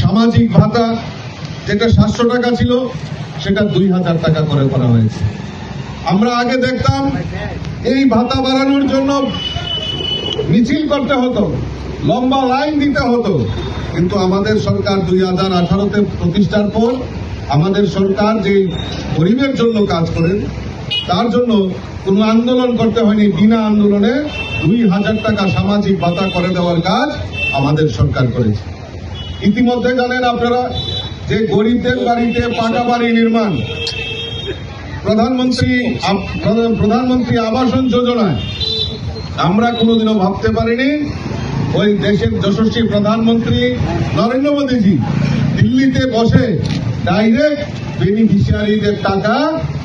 সামাজিক ভাতা যেটা সাতশো টাকা ছিল সেটা দুই হাজার টাকা করে করা হয়েছে। আমরা আগে দেখতাম এই ভাতা বাড়ানোর জন্য মিছিল করতে হতো, লম্বা লাইন দিতে হতো। কিন্তু আমাদের সরকার দুই হাজার আঠারোতে প্রতিষ্ঠার পর আমাদের সরকার যে গরিবের জন্য কাজ করেন, তার জন্য কোনো আন্দোলন করতে হয়নি। বিনা আন্দোলনে দুই হাজার টাকা সামাজিক ভাতা করে দেওয়ার কাজ আমাদের সরকার করেছে। ইতিমধ্যে জানেন আপনারা, যে গরিবদের বাড়িতে পাকা বাড়ি নির্মাণ প্রধানমন্ত্রী প্রধানমন্ত্রী আবাসন যোজনায়। আমরা কোনোদিনও ভাবতে পারিনি, ওই দেশের যশস্বী প্রধানমন্ত্রী নরেন্দ্র মোদীজি দিল্লিতে বসে ডাইরেক্ট বেনিফিশিয়ারিদের টাকা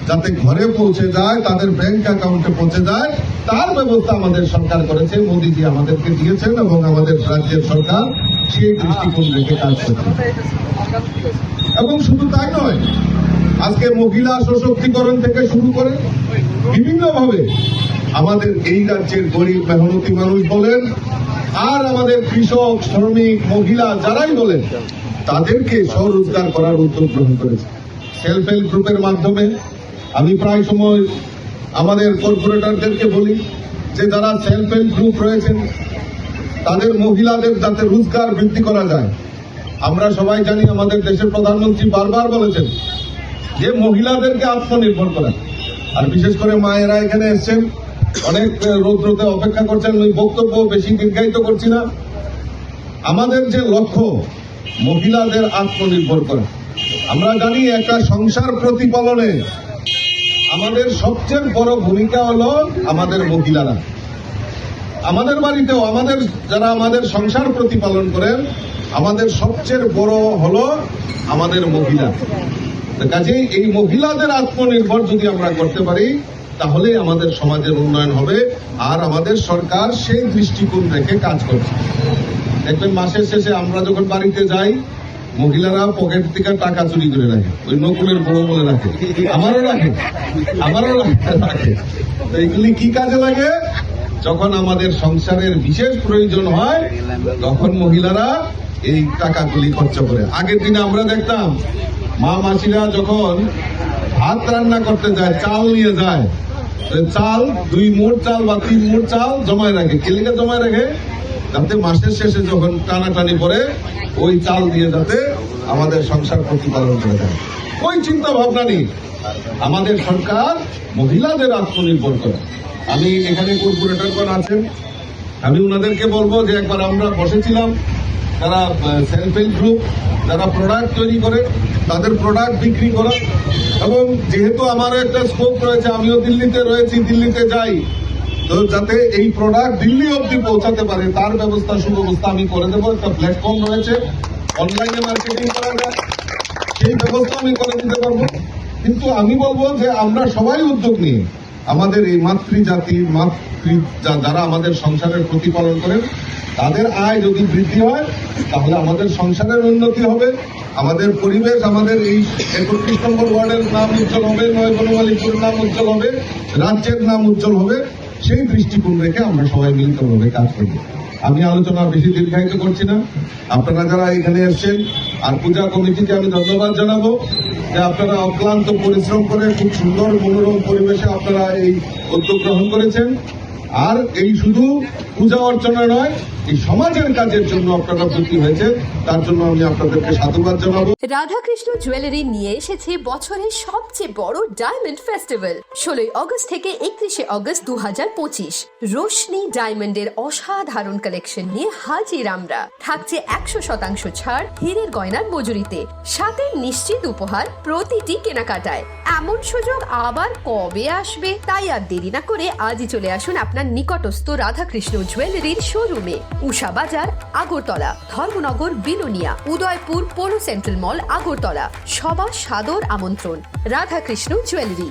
যাতে ঘরে পৌঁছে যায়, তাদের ব্যাংক অ্যাকাউন্টে পৌঁছে যায়, তার ব্যবস্থা আমাদের সরকার করেছে, মোদীজি আমাদেরকে দিয়েছেন এবং আমাদের রাজ্যের সরকার সেই দৃষ্টিকোণ রেখে কাজ করছে এবং শুধু তাই নয়, আজকে মহিলা সশক্তিকরণ থেকে শুরু করে বিভিন্নভাবে আমাদের এই রাজ্যের গরিব মেহনতি মানুষ বলেন, আর আমাদের কৃষক, শ্রমিক, মহিলা যারাই বলেন, তাদেরকে স্বরোজগার করার উদ্যোগ গ্রহণ করেছে। সেলফ হেল্প গ্রুপের মাধ্যমে আমি প্রায় সময় আমাদের কর্পোরেটরদেরকে বলি যে যারা সেলফ হেল্প গ্রুপ রয়েছেন তাদের মহিলাদের যাতে রোজগার বৃদ্ধি করা যায়। আমরা সবাই জানি আমাদের দেশের প্রধানমন্ত্রী বারবার বলেছেন যে মহিলাদেরকে আত্মনির্ভর করা। আর বিশেষ করে মায়েরা এখানে এসছেন, অনেক রৌদ্রতে অপেক্ষা করছেন, ওই বক্তব্য বেশি দীর্ঘায়িত করছি না। আমাদের যে লক্ষ্য, মহিলাদের আত্মনির্ভর করা। আমরা জানি একটা সংসার প্রতিপালনে আমাদের সবচেয়ে বড় ভূমিকা হলো আমাদের মহিলারা। আমাদের বাড়িতেও আমাদের, যারা আমাদের সংসার প্রতিপালন করেন, আমাদের সবচেয়ে বড় হলো আমাদের মহিলা। কাজেই এই মহিলাদের আত্মনির্ভর যদি আমরা করতে পারি তাহলে আমাদের সমাজের উন্নয়ন হবে, আর আমাদের সরকার সেই দৃষ্টিকোণ রেখে কাজ করছে। দেখবেন মাসের শেষে আমরা যখন বাড়িতে যাই, মহিলারা পকেট থেকে টাকা চুরি করে রাখে, ওই নকুলের বড় বলে রাখে। আমারও রাখে আমারও রাখে। তো এগুলি কি কাজে লাগে? যখন আমাদের সংসারের বিশেষ প্রয়োজন হয়, তখন মহিলারা এই টাকাগুলি খরচ করে। আগের দিনে আমরা দেখতাম, মা মাসিরা যখন ভাত রান্না করতে যায়, চাল নিয়ে যায় চাল, দুই মোট চাল বা তিন মোট চাল জমায় রাখে। কেলিকা জমায় রাখে? যাতে মাসের শেষে যখন টানাটানি করে ওই চাল দিয়ে যাতে আমাদের সংসার প্রতিপালন করে দেয়। ওই চিন্তা ভাবনা নেই আমাদের সরকার মহিলাদের আত্মনির্ভর করে। আমি এখানে কর্পোরেটরগণ আছেন আমি ওনাদেরকে বলব যে একবার আমরা বসেছিলাম, যারা সেলফ হেল্প গ্রুপ যারা প্রোডাক্ট তৈরি করে, তাদের প্রোডাক্ট বিক্রি করা। এবং যেহেতু আমারও একটা স্কোপ রয়েছে, আমিও দিল্লিতে রয়েছি, দিল্লিতে যাই, তো যাতে এই প্রোডাক্ট দিল্লি অবধি পৌঁছাতে পারে, তার ব্যবস্থা, সুব্যবস্থা আমি করে দেবো। একটা প্ল্যাটফর্ম রয়েছে অনলাইনে মার্কেটিং করা যায়। সেই ব্যবস্থা আমি করে দিতে পারব। কিন্তু আমি বলব যে আমরা সবাই উদ্যোগ নিয়ে আমাদের এই মাতৃজাতি, মাতৃ যারা আমাদের সংসারের প্রতিপালন করেন, তাদের আয় যদি বৃদ্ধি হয়, তাহলে আমাদের সংসারের উন্নতি হবে। আমাদের পরিবেশ আমাদের এই একত্রিশ নম্বর ওয়ার্ডের নাম উজ্জ্বল হবে নয় নাম উজ্জ্বল হবে, রাজ্যের নাম উজ্জ্বল হবে। সেই দৃষ্টিকোণ রেখে আমরা সবাই মিলিতভাবে কাজ করব। আমি আলোচনা বেশি দীর্ঘায়িত করছি না। আপনারা যারা এখানে এসছেন আর পূজা কমিটিকে আমি ধন্যবাদ জানাব যে আপনারা অক্লান্ত পরিশ্রম করে খুব সুন্দর মনোরম পরিবেশে আপনারা এই উদ্যোগ গ্রহণ করেছেন। আর এই শুধু পূজা অর্চনা নয়, এই সমাজের কাজের জন্য আপনারা ব্রতী হয়েছে তার জন্য আমি আপনাদেরকে সাধুবাদ জানাব। রাধাকৃষ্ণ জুয়েলারি নিয়ে এসেছে বছরের সবচেয়ে বড় ডায়মন্ড ফেস্টিভ্যাল ষোলোই অগস্ট থেকে একত্রিশে অগস্ট দু হাজার পঁচিশ। রোশনি ডায়মন্ডের অসাধারণ কালেকশন নিয়ে হাজির আমরা। থাকছে একশো শতাংশ ছাড় হীরের গয়নার মজুরিতে। সাথে নিশ্চিত উপহার প্রতিটি কেনাকাটায়। এমন সুযোগ আবার কবে আসবে, তাই আর দেরি না করে আজই চলে আসুন আপনার নিকটস্থ রাধাকৃষ্ণ জুয়েলারির শোরুমে Usha Bazar, Agartala, Dharmanagar Belonia Udaipur, polo central mall, Agartala. সবার সাদর আমন্ত্রণ। রাধাকৃষ্ণ জুয়েলারি।